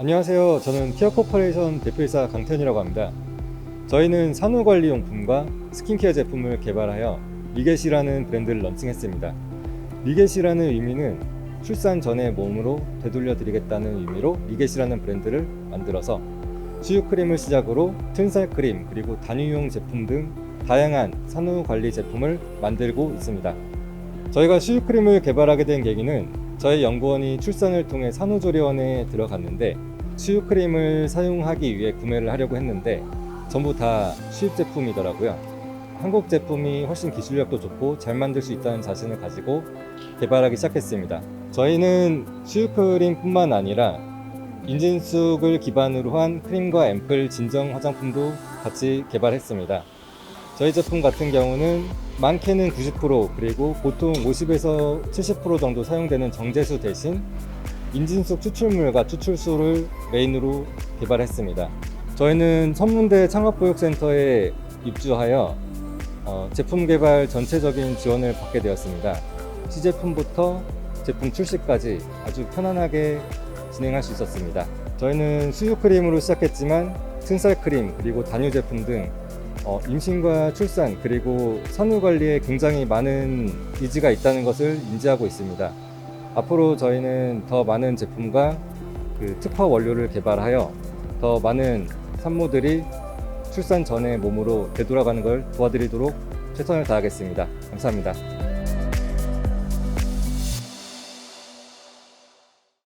안녕하세요. 저는 티어 코퍼레이션 대표이사 강태현이라고 합니다. 저희는 산후 관리용품과 스킨케어 제품을 개발하여 리겟이라는 브랜드를 런칭했습니다. 리겟이라는 의미는 출산 전에 몸으로 되돌려 드리겠다는 의미로 리겟이라는 브랜드를 만들어서 수유크림을 시작으로 튼살크림 그리고 단유용 제품 등 다양한 산후 관리 제품을 만들고 있습니다. 저희가 수유크림을 개발하게 된 계기는 저희 연구원이 출산을 통해 산후조리원에 들어갔는데 수유크림을 사용하기 위해 구매를 하려고 했는데 전부 다 수입 제품이더라고요. 한국 제품이 훨씬 기술력도 좋고 잘 만들 수 있다는 자신을 가지고 개발하기 시작했습니다. 저희는 수유크림뿐만 아니라 인진쑥을 기반으로 한 크림과 앰플 진정 화장품도 같이 개발했습니다. 저희 제품 같은 경우는 많게는 90% 그리고 보통 50에서 70% 정도 사용되는 정제수 대신 인진속 추출물과 추출수를 메인으로 개발했습니다. 저희는 천문대 창업보육센터에 입주하여 어, 제품 개발 전체적인 지원을 받게 되었습니다. 시제품부터 제품 출시까지 아주 편안하게 진행할 수 있었습니다. 저희는 수유크림으로 시작했지만 튼살크림 그리고 단유 제품 등 어, 임신과 출산 그리고 산후 관리에 굉장히 많은 니즈가 있다는 것을 인지하고 있습니다. 앞으로 저희는 더 많은 제품과 그 특화 원료를 개발하여 더 많은 산모들이 출산 전에 몸으로 되돌아가는 걸 도와드리도록 최선을 다하겠습니다. 감사합니다.